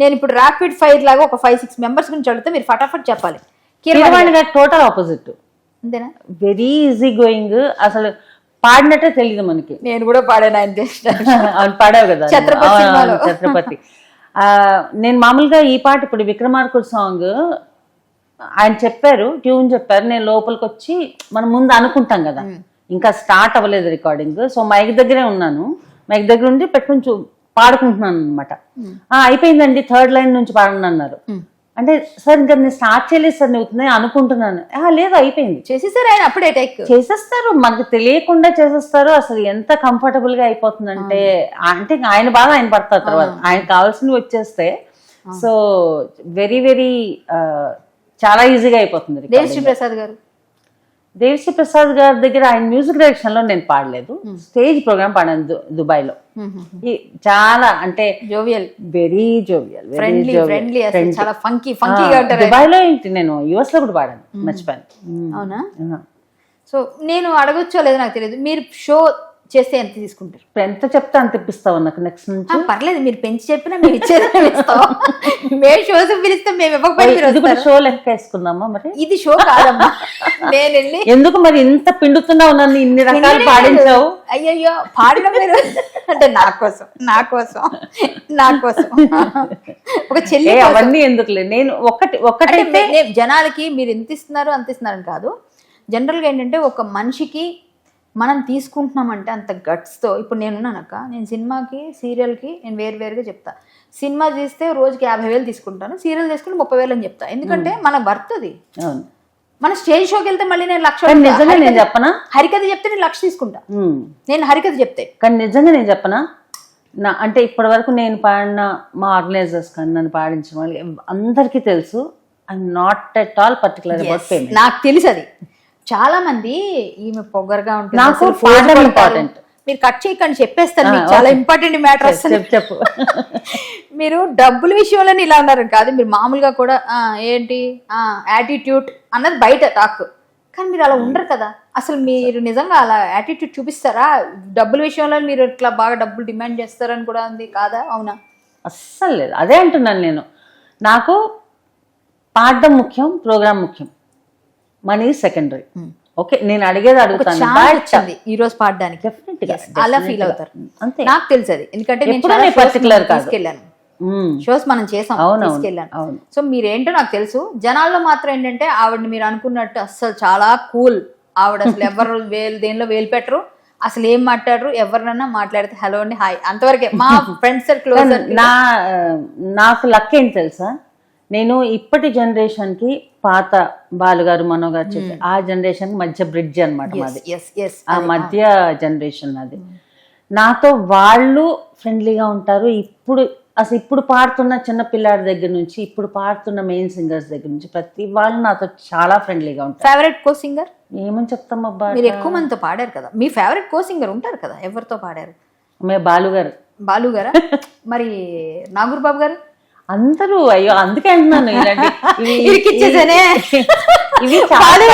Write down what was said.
నేను ఇప్పుడు rapid fire లాగా ఒక ఫైవ్ సిక్స్ మెంబర్స్ గురించి అడిగితే మీరు ఫటాఫట్ చెప్పాలి. కీరవాణి కీరవాణి గారు టోటల్ ఆపోజిట్ అంతేనా? వెరీ ఈజీ గోయింగ్ అసలు పాడినట్టే తెలియదు మనకి. నేను కూడా పాడాను ఆయన అవును పాడావు కదా. ఛత్రపతి నేను మామూలుగా ఈ పాట ఇప్పుడు విక్రమార్కుడు సాంగ్ ఆయన చెప్పారు ట్యూన్ చెప్పారు. నేను లోపలికి వచ్చి మనం ముందు అనుకుంటాం కదా. ఇంకా స్టార్ట్ అవ్వలేదు రికార్డింగ్ సో మైక్ దగ్గరే ఉన్నాను. మైక్ దగ్గర ఉండి పెట్టుకుని పాడుకుంటున్నాను అనమాట అయిపోయిందండి థర్డ్ లైన్ నుంచి పాడండి అన్నారు. అంటే సార్ ఇంకా నేను స్టార్ట్ చేయలేదు సార్ నేను అనుకుంటున్నాను. "ఆ, లేదు అయిపోయింది. చేసేసారు ఆయన అప్పుడే టేక్? చేసేస్తారు మనకు తెలియకుండా చేసేస్తారు అసలు ఎంత కంఫర్టబుల్గా అయిపోతుందంటే అంటే ఆయన బాగా ఆయన పడతారు తర్వాత. ఆయన కావాల్సినవి వచ్చేస్తే సో వెరీ వెరీ చాలా ఈజీగా అయిపోతుంది ప్రసాద్ గారు? దేవిశ్రీ ప్రసాద్ గారి దగ్గర ఆయన మ్యూజిక్ డైరెక్షన్లో నేను పాడలేదు. స్టేజ్ ప్రోగ్రామ్ పాడాను దుబాయ్లో చాలా అంటే jovial very jovial friendly friendly చాలా ఫంకీ ఫంకీగా ఉంటారు దుబాయ్లో ఏంటి నేను యుఎస్లో కూడా పాడాను మర్చిపోయాను. అవునా. సో నేను అడగొచ్చో లేదో నాకు తెలియదు మీరు షో చేస్తే ఎంత తీసుకుంటారు? ఇప్పుడు ఎంత చెప్తే అంత ఇప్పిస్తావు నాకు నెక్స్ట్ నుంచి? ఆ, పర్లేదు మీరు పెంచి చెప్పినా మేము ఇచ్చేది మేము ఇస్తాం. మేము షోస్ పిలిస్తే మేము ఇవ్వకపోతే మీరు ఇది కూడా వస్తారు. షో లెక్క వేసుకుందామా మరి? ఇది షో కాదమ్మా. నేను వెళ్ళి ఎందుకు మరి ఇంత పిండుతున్నావు నన్ను ఇన్ని రకాలు పాడించావు? అయ్యయ్యో పాడడం మీరు అంటే నా కోసం నా కోసం నా కోసం. ఒక చెల్లి కోసం. అవన్నీ ఎందుకులే? నేను ఒకటి అంటే ఒకటైతే మే- నే- జనాలకి మీరు ఎంత ఇస్తున్నారు అంత ఇస్తున్నారని కాదు. జనరల్గా ఏంటంటే ఒక మనిషికి మనం తీసుకుంటున్నామంటే అంత గట్స్తో. ఇప్పుడు నేనున్నానక్క నేను సినిమాకి సీరియల్కి నేను వేరు వేరుగా చెప్తా. సినిమా తీస్తే రోజుకి యాభై వేలు తీసుకుంటాను. సీరియల్ తీసుకుంటే ముప్పై వేలు అని చెప్తా. ఎందుకంటే మన వర్త్ అది. మన స్టేజ్ షోకి వెళ్తే మళ్ళీ నేను లక్ష నిజంగా నేను చెప్పనా? హరికథ చెప్తే నేను లక్ష తీసుకుంటా. నేను హరికథ చెప్తే. కానీ నిజంగా నేను చెప్పనా? నా అంటే ఇప్పటి వరకు నేను పాడిన మా ఆర్గనైజర్స్ కానీ నన్ను పాడించిన వాళ్ళు అందరికీ తెలుసు I'm not at all particular about payment నాకు తెలుసు అది. చాలా మంది ఈమె పొగరుగా ఉంటుంది. నాకు పాడడం important. మీరు కట్ చేయకండి చెప్పేస్తాను మీకు. చాలా. ఇంపార్టెంట్ మ్యాటర్ వస్తుంది చెప్పు మీరు డబ్బుల విషయంలోనే ఇలా ఉన్నారు కాదు మీరు మామూలుగా కూడా ఏంటి యాటిట్యూడ్ అన్నది బయట టాక్ కానీ మీరు అలా ఉండరు కదా. అసలు మీరు నిజంగా అలా యాటిట్యూడ్ చూపిస్తారా? డబ్బుల విషయంలో మీరు ఇట్లా బాగా డబ్బులు డిమాండ్ చేస్తారని కూడా ఉంది కాదా? అవునా? అస్సలు లేదు. అదే అంటున్నాను నేను. నాకు పాడడం ముఖ్యం ప్రోగ్రామ్ ముఖ్యం. మనీ సెకండరీ ఓకే నేను అడిగేది అడుగుతాను. ఈ రోజు పాడడానికి. గా, అలా ఫీల్. అవుతారు. అంతే. నాకు తెలుసు అది ఎందుకంటే నేను కాదు. తీసుకెళ్ళాను. షోస్ మనం చేసాం తీసుకెళ్ళాను. సో మీరేంటో నాకు తెలుసు. జనాల్లో మాత్రం ఏంటంటే ఆవిడని మీరు అనుకున్నట్టు అస్సలు చాలా కూల్ ఆవిడ అసలు ఎవరు వేలు దేనిలో వేలు పెట్టరు. అసలు ఏం మాట్లాడరు? ఎవరినన్నా మాట్లాడితే హలో అండి హాయ్ అంతవరకే మా ఫ్రెండ్స్ క్లోజ్ కానీ నా నాకు లక్ ఏంటి తెలుసా? నేను ఇప్పటి జనరేషన్కి పాత బాలుగారు మనోగారు చెప్పి ఆ జనరేషన్ మధ్య బ్రిడ్జ్ అన్నమాట మాది. ఎస్ ఎస్ ఆ మధ్య జనరేషన్ అది. నాతో వాళ్ళు ఫ్రెండ్లీగా ఉంటారు. ఇప్పుడు అసలు ఇప్పుడు పాడుతున్న చిన్న పిల్లాడి దగ్గర నుంచి ఇప్పుడు పాడుతున్న మెయిన్ సింగర్స్ దగ్గర నుంచి ప్రతి వాళ్ళు నాతో చాలా ఫ్రెండ్లీగా ఉంటారు. ఫేవరెట్ కో సింగర్ ఏమని చెప్తాం అబ్బా మీరు ఎక్కువ మందితో పాడారు కదా. మీ ఫేవరెట్ కో సింగర్ ఉంటారు కదా ఎవరితో పాడారు? మే బాలుగారు. బాలు గారా మరి నాగూర్ బాబు గారు? అందరూ అయ్యో అందుకే అంటున్నాను ఇలాంటి ఇవి- ఇరికిచ్చేసానే. ఇవి చాలా